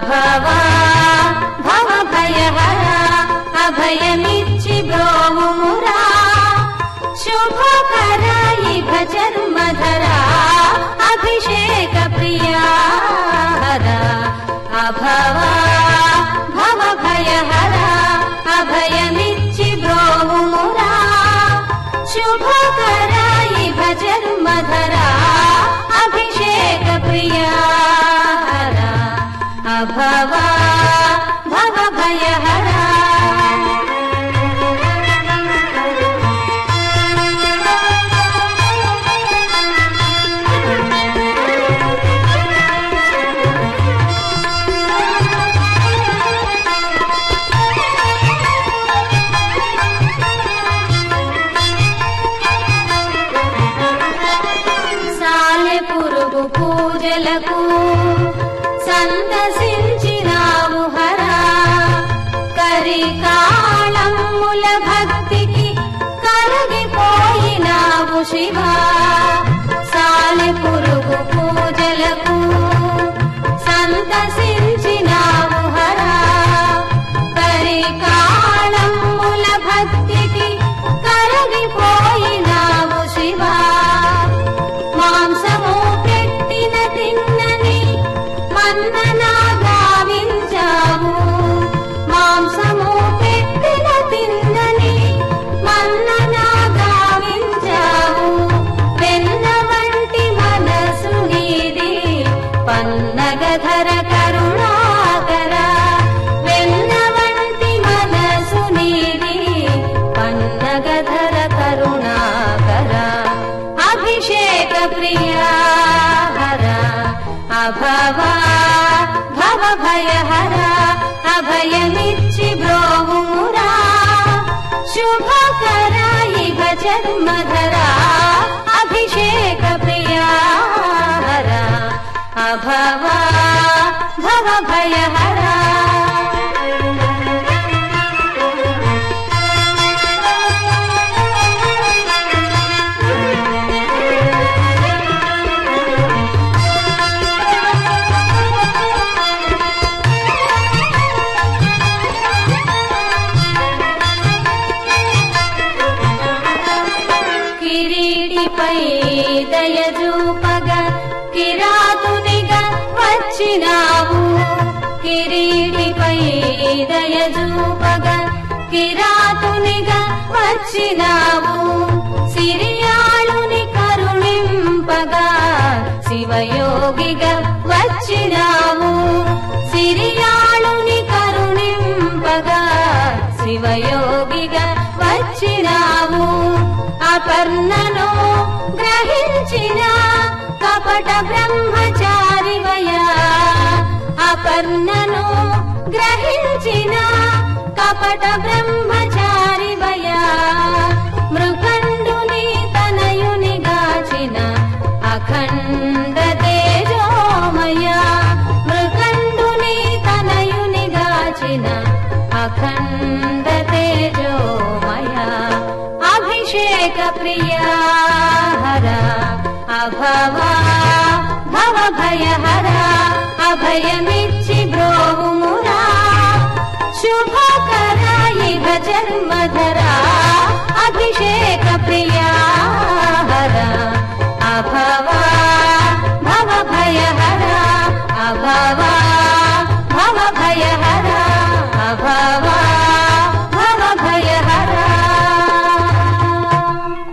भव भवभयहरा अभयमिच्छि ब्रोमुरा शुभकरायिभ जन्मधरा अभिषेकप्रिया अभवा भवभयहरा अभयमिच्छि ब्रोमुरा शुभकरायिभ जन्मधरा la भव भय हरा अभय मिचि भ्रोरा शुभकरायि भजन् मधरा भव भयहरा। చూపగా కిరాతునిగా వచ్చినావు. సిరియాళుని కరుణింపగా శివయోగిగా వచ్చినావు. సిరియాళుని కరుణింపగా శివయోగిగా వచ్చినావు. అపర్ణను గ్రహించిన కపట బ్రహ్మచారివయా అపర్ణను గ్రహించినా पट ब्रह्मचारि तनयुनि गाचिन अखण्ड तेजोमया मृकण्डुनि तनयुनि गाचिन अखण्ड तेजोमया अभिषेक प्रिया हरा अभव भव भय हरा अभयमिच्छि भ्रोरा शुभ जन्मधरा अभिषेकप्रिया हरा अभवा भव भयहरा अभवा भव भयहरा